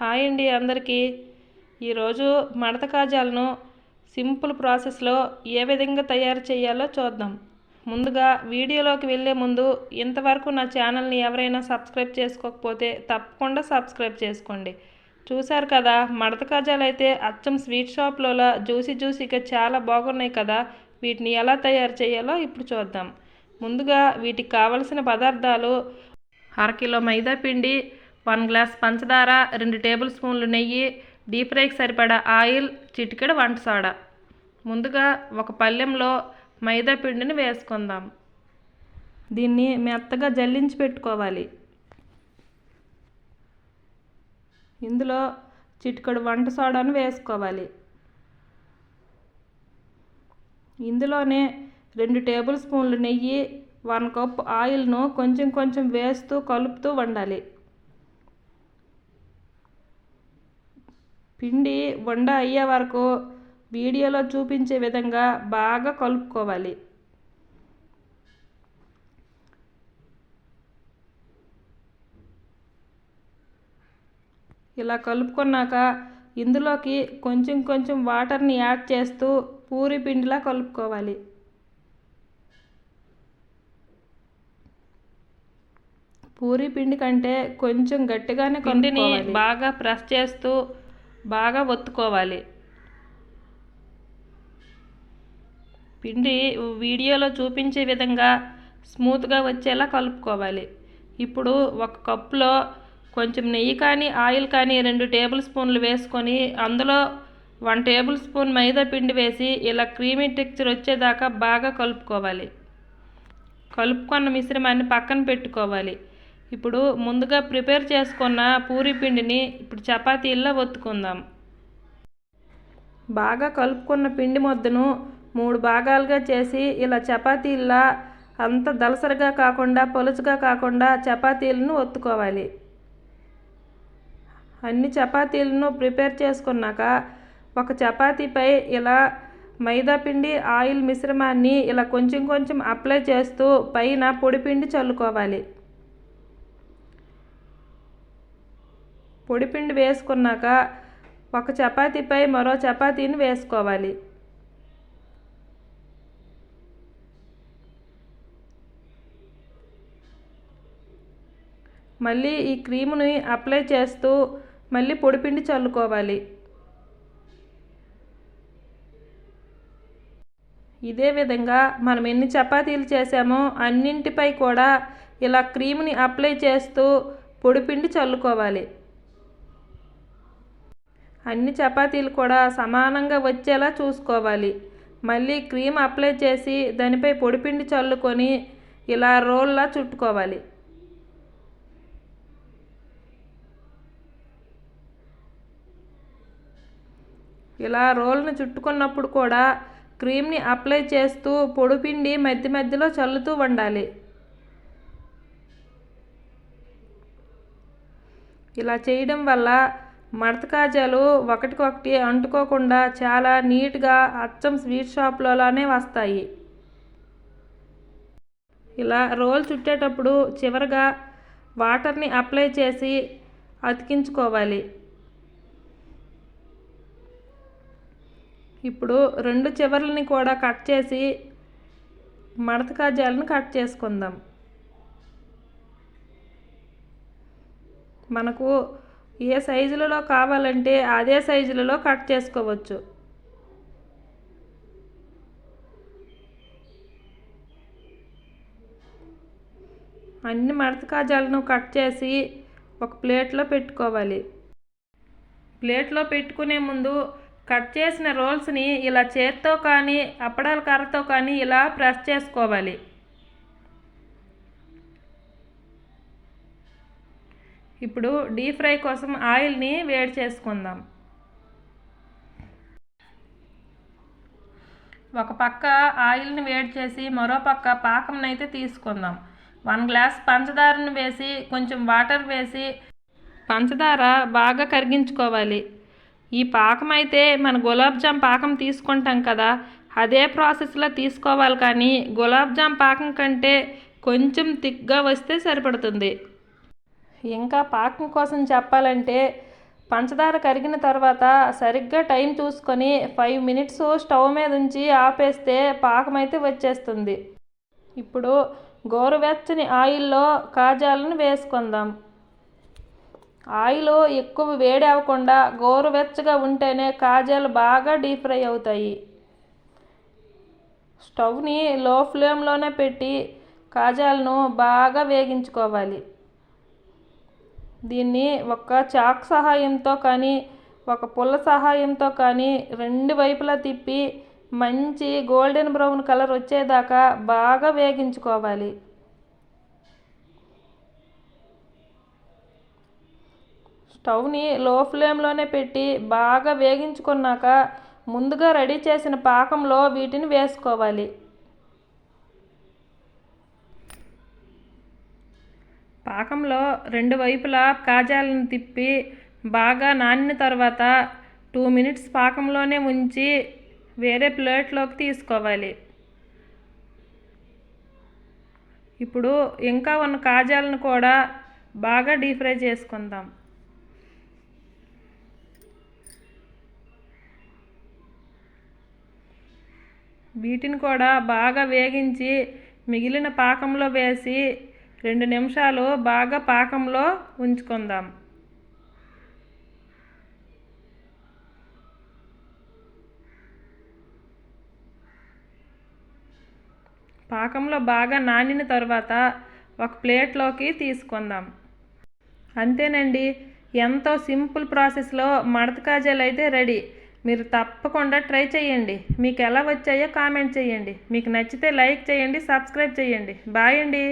Hi అండి అందరికీ. ఈరోజు మడత కాజాలను సింపుల్ ప్రాసెస్లో ఏ విధంగా తయారు చేయాలో చూద్దాం. ముందుగా వీడియోలోకి వెళ్ళే ముందు ఇంతవరకు నా ఛానల్ని ఎవరైనా సబ్స్క్రైబ్ చేసుకోకపోతే తప్పకుండా సబ్స్క్రైబ్ చేసుకోండి. చూశారు కదా మడత కాజాలు అయితే అచ్చం స్వీట్ షాప్లోలా జ్యూసీ జ్యూసీగా చాలా బాగున్నాయి కదా వీటిని ఎలా తయారు చేయాలో ఇప్పుడు చూద్దాం. ముందుగా వీటికి కావలసిన పదార్థాలు అరకిలో మైదా పిండి వన్ గ్లాస్ పంచదార రెండు టేబుల్ స్పూన్లు నెయ్యి డీప్ ఫ్రైకి సరిపడా ఆయిల్ చిటికెడు వంట సోడా. ముందుగా ఒక పళ్ళెంలో మైదా పిండిని వేసుకుందాం. దీన్ని మెత్తగా జల్లించి పెట్టుకోవాలి. ఇందులో చిటికెడు వంట సోడాను వేసుకోవాలి. ఇందులోనే రెండు టేబుల్ స్పూన్లు నెయ్యి వన్ కప్ ఆయిల్ను కొంచెం కొంచెం వేస్తూ కలుపుతూ వండాలి. పిండి వండ అయ్యే వరకు వీడియోలో చూపించే విధంగా బాగా కలుపుకోవాలి. ఇలా కలుపుకున్నాక ఇందులోకి కొంచెం కొంచెం వాటర్ని యాడ్ చేస్తూ పూరి పిండిలా కలుపుకోవాలి. పూరి పిండి కంటే కొంచెం గట్టిగానే పిండిని బాగా ప్రెస్ చేస్తూ బాగా ఒత్తుకోవాలి. పిండి వీడియోలో చూపించే విధంగా స్మూత్గా వచ్చేలా కలుపుకోవాలి. ఇప్పుడు ఒక కప్పులో కొంచెం నెయ్యి కానీ ఆయిల్ కానీ రెండు టేబుల్ స్పూన్లు వేసుకొని అందులో వన్ టేబుల్ స్పూన్ మైదా పిండి వేసి ఇలా క్రీమీ టెక్చర్ వచ్చేదాకా బాగా కలుపుకోవాలి. కలుపుకున్న మిశ్రమాన్ని పక్కన పెట్టుకోవాలి. ఇప్పుడు ముందుగా ప్రిపేర్ చేసుకున్న పూరి పిండిని ఇప్పుడు చపాతీల్లో ఒత్తుకుందాం. బాగా కలుపుకున్న పిండి ముద్దను మూడు భాగాలుగా చేసి ఇలా చపాతీల్లా అంత దలసరిగా కాకుండా పలుచుగా కాకుండా చపాతీలను ఒత్తుకోవాలి. అన్ని చపాతీలను ప్రిపేర్ చేసుకున్నాక ఒక చపాతీపై ఇలా మైదా పిండి ఆయిల్ మిశ్రమాన్ని ఇలా కొంచెం కొంచెం అప్లై చేస్తూ పైన పొడిపిండి చల్లుకోవాలి. పొడిపిండి వేసుకున్నాక ఒక చపాతీపై మరో చపాతీని వేసుకోవాలి. మళ్ళీ ఈ క్రీముని అప్లై చేస్తూ మళ్ళీ పొడిపిండి చల్లుకోవాలి. ఇదే విధంగా మనం ఎన్ని చపాతీలు చేసామో అన్నింటిపై కూడా ఇలా క్రీమ్ని అప్లై చేస్తూ పొడిపిండి చల్లుకోవాలి. అన్ని చపాతీలు కూడా సమానంగా వచ్చేలా చూసుకోవాలి. మళ్ళీ క్రీమ్ అప్లై చేసి దానిపై పొడిపిండి చల్లుకొని ఇలా రోల్లా చుట్టుకోవాలి. ఇలా రోల్ని చుట్టుకున్నప్పుడు కూడా క్రీమ్ని అప్లై చేస్తూ పొడిపిండి మధ్య మధ్యలో చల్లుతూ ఉండాలి ఇలా చేయడం వల్ల మడత కాజాలు ఒకటికొకటి అంటుకోకుండా చాలా నీట్గా అచ్చం స్వీట్ షాప్లోనే వస్తాయి. ఇలా రోల్ చుట్టేటప్పుడు చివరగా వాటర్ని అప్లై చేసి అతికించుకోవాలి. ఇప్పుడు రెండు చివర్లని కూడా కట్ చేసి మడత కాజాలను కట్ చేసుకుందాం. మనకు ఏ సైజులలో కావాలంటే అదే సైజులలో కట్ చేసుకోవచ్చు. అన్ని మడత కాజాలను కట్ చేసి ఒక ప్లేట్లో పెట్టుకోవాలి. ప్లేట్లో పెట్టుకునే ముందు కట్ చేసిన రోల్స్ని ఇలా చేత్తో కానీ అప్పడాల కర్రతో కానీ ఇలా ప్రెస్ చేసుకోవాలి. ఇప్పుడు డీప్ ఫ్రై కోసం ఆయిల్ని వేడి చేసుకుందాం. ఒక పక్క ఆయిల్ని వేడి చేసి మరో పక్క పాకంనైతే తీసుకుందాం. వన్ గ్లాస్ పంచదారను వేసి కొంచెం వాటర్ వేసి పంచదార బాగా కరిగించుకోవాలి. ఈ పాకం అయితే మన గులాబ్ జామ్ పాకం తీసుకుంటాం కదా అదే ప్రాసెస్లో తీసుకోవాలి కానీ గులాబ్ జామ్ పాకం కంటే కొంచెం థిక్గా వస్తే సరిపడుతుంది. ఇంకా పాకం కోసం చెప్పాలంటే పంచదార కరిగిన తర్వాత సరిగ్గా టైం చూసుకొని ఫైవ్ మినిట్స్ స్టవ్ మీద ఉంచి ఆపేస్తే పాకం అయితే వచ్చేస్తుంది. ఇప్పుడు గోరువెచ్చని ఆయిల్లో కాజాలను వేసుకుందాం. ఆయిల్ ఎక్కువ వేడి అవ్వకుండా గోరువెచ్చగా ఉంటేనే కాజాలు బాగా డీప్ ఫ్రై అవుతాయి. స్టవ్ని లో ఫ్లేమ్లోనే పెట్టి కాజాలను బాగా వేగించుకోవాలి. దీన్ని ఒక చాక్ సహాయంతో కానీ ఒక పుల్ల సహాయంతో కానీ రెండు వైపులా తిప్పి మంచి గోల్డెన్ బ్రౌన్ కలర్ వచ్చేదాకా బాగా వేగించుకోవాలి. స్టవ్ని లో ఫ్లేమ్లోనే పెట్టి బాగా వేగించుకున్నాక ముందుగా రెడీ చేసిన పాకంలో వీటిని వేసుకోవాలి. పాకంలో రెండు వైపులా కాజాలను తిప్పి బాగా నానిన తర్వాత టూ మినిట్స్ పాకంలోనే ఉంచి వేరే ప్లేట్లోకి తీసుకోవాలి. ఇప్పుడు ఇంకా ఉన్న కాజాలను కూడా బాగా డీప్ ఫ్రై చేసుకుందాం. వీటిని కూడా బాగా వేగించి మిగిలిన పాకంలో వేసి రెండు నిమిషాలు బాగా పాకంలో ఉంచుకుందాం. పాకంలో బాగా నానిన తర్వాత ఒక ప్లేట్లోకి తీసుకుందాం. అంతేనండి ఎంతో సింపుల్ ప్రాసెస్లో మడత కాజాలు అయితే రెడీ. మీరు తప్పకుండా ట్రై చేయండి. మీకు ఎలా వచ్చాయో కామెంట్ చేయండి. మీకు నచ్చితే లైక్ చేయండి సబ్స్క్రైబ్ చేయండి. బాయ్ అండి.